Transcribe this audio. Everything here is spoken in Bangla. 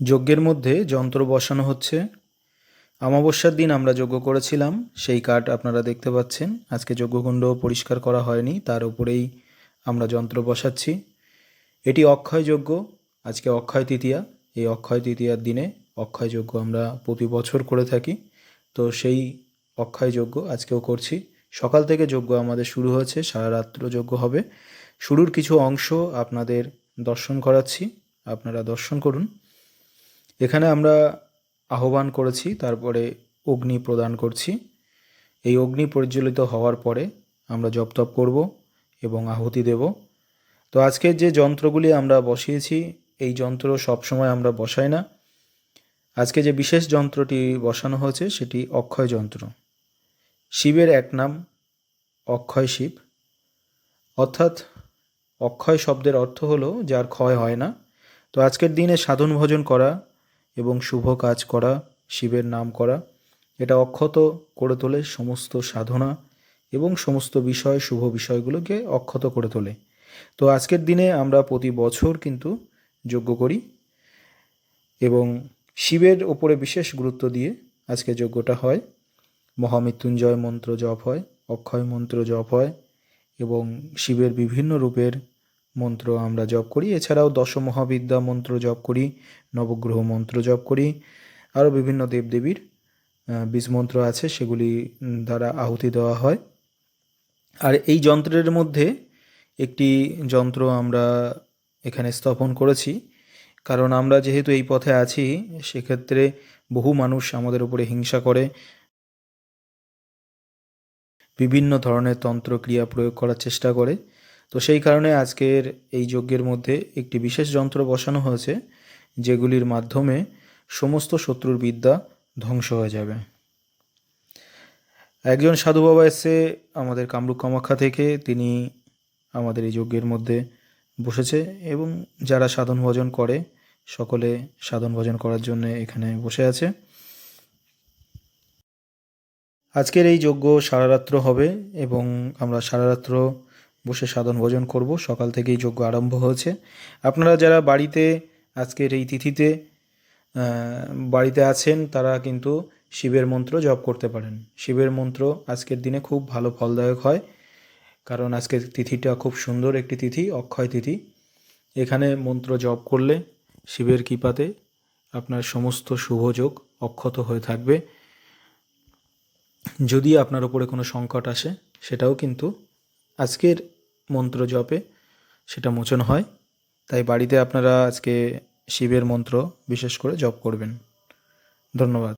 যজ্ঞের মধ্যে যন্ত্র বসানো হচ্ছে। অমাবস্যার দিন আমরা যজ্ঞ করেছিলাম, সেই কাঠ আপনারা দেখতে পাচ্ছেন। আজকে যজ্ঞকুণ্ড পরিষ্কার করা হয়নি, তার উপরেই আমরা যন্ত্র বসাচ্ছি। এটি অক্ষয় যজ্ঞ, আজকে অক্ষয় তৃতীয়া। এই অক্ষয় তৃতীয়ার দিনে অক্ষয় যজ্ঞ আমরা প্রতি বছর করে থাকি। তো সেই অক্ষয় যজ্ঞ আজকেও করছি। সকাল থেকে যজ্ঞ আমাদের শুরু হয়েছে, সারা রাত্র যজ্ঞ হবে। শুরুর কিছু অংশ আপনাদের দর্শন করাচ্ছি। আপনারা দর্শন করুন। এখানে আমরা আহ্বান করেছি, তারপরে অগ্নি প্রদান করছি। এই অগ্নি পরিচালিত হওয়ার পরে আমরা জপ তপ করব এবং আহুতি দেব। তো আজকের যে যন্ত্রগুলি আমরা বসিয়েছি, এই যন্ত্র সবসময় আমরা বসাই না। আজকে যে বিশেষ যন্ত্রটি বসানো হয়েছে, সেটি অক্ষয় যন্ত্র। শিবের এক নাম অক্ষয় শিব। অর্থাৎ অক্ষয় শব্দের অর্থ হলো যার ক্ষয় হয় না। তো আজকের দিনে সাধন ভজন করা এবং শুভ কাজ করা, শিবের নাম করা। এটা অক্ষত করে তোলে সমস্ত সাধনা এবং সমস্ত বিষয়, শুভ বিষয়গুলোকে অক্ষত করে তোলে। তো আজকের দিনে আমরা প্রতি বছর কিন্তু যজ্ঞ করি এবং শিবের ওপরে বিশেষ গুরুত্ব দিয়ে আজকে যজ্ঞটা হয়। মহামৃত্যুঞ্জয় মন্ত্র জপ হয়, অক্ষয় মন্ত্র জপ হয় এবং শিবের বিভিন্ন রূপের মন্ত্র আমরা জপ করি। এছাড়াও দশ মহাবিদ্যা মন্ত্র জপ করি, নবগ্রহ মন্ত্র জপ করি, আরও বিভিন্ন দেবদেবীর বীজ মন্ত্র আছে, সেগুলি দ্বারা আহুতি দেওয়া হয়। আর এই যন্ত্রের মধ্যে একটি যন্ত্র আমরা এখানে স্থাপন করেছি। কারণ আমরা যেহেতু এই পথে আছি, সেক্ষেত্রে বহু মানুষ আমাদের উপরে হিংসা করে। বিভিন্ন ধরনের তন্ত্র ক্রিয়া প্রয়োগ করার চেষ্টা করে। তো সেই কারণে আজকের এই যজ্ঞের মধ্যে একটি বিশেষ যন্ত্র বসানো হয়েছে, যেগুলির মাধ্যমে সমস্ত শত্রুর বিদ্যা ধ্বংস হয়ে যাবে। একজন সাধু বাবা এসে আমাদের কামরূপ কামাখ্যা থেকে তিনি আমাদের এই যজ্ঞের মধ্যে বসেছে এবং যারা সাধন ভজন করে, সকলে সাধন ভজন করার জন্য এখানে বসে আছে। আজকের এই যজ্ঞ সারারাত্র হবে এবং আমরা সারা রাত্র বসে সাধন ভোজন করব। সকাল থেকেই যজ্ঞ আরম্ভ হয়েছে। আপনারা যারা বাড়িতে আজকের এই তিথিতে বাড়িতে আছেন, তারা কিন্তু শিবের মন্ত্র জপ করতে পারেন। শিবের মন্ত্র আজকের দিনে খুব ভালো ফলদায়ক হয়, কারণ আজকের তিথিটা খুব সুন্দর একটি তিথি, অক্ষয় তিথি। এখানে মন্ত্র জপ করলে শিবের কৃপাতে আপনার সমস্ত শুভযোগ অক্ষত হয়ে থাকবে। যদি আপনার উপরে কোনো সংকট আসে, সেটাও কিন্তু আজকের মন্ত্র জপে সেটা মোচন হয়। তাই বাড়িতে আপনারা আজকে শিবের মন্ত্র বিশেষ করে জপ করবেন। ধন্যবাদ।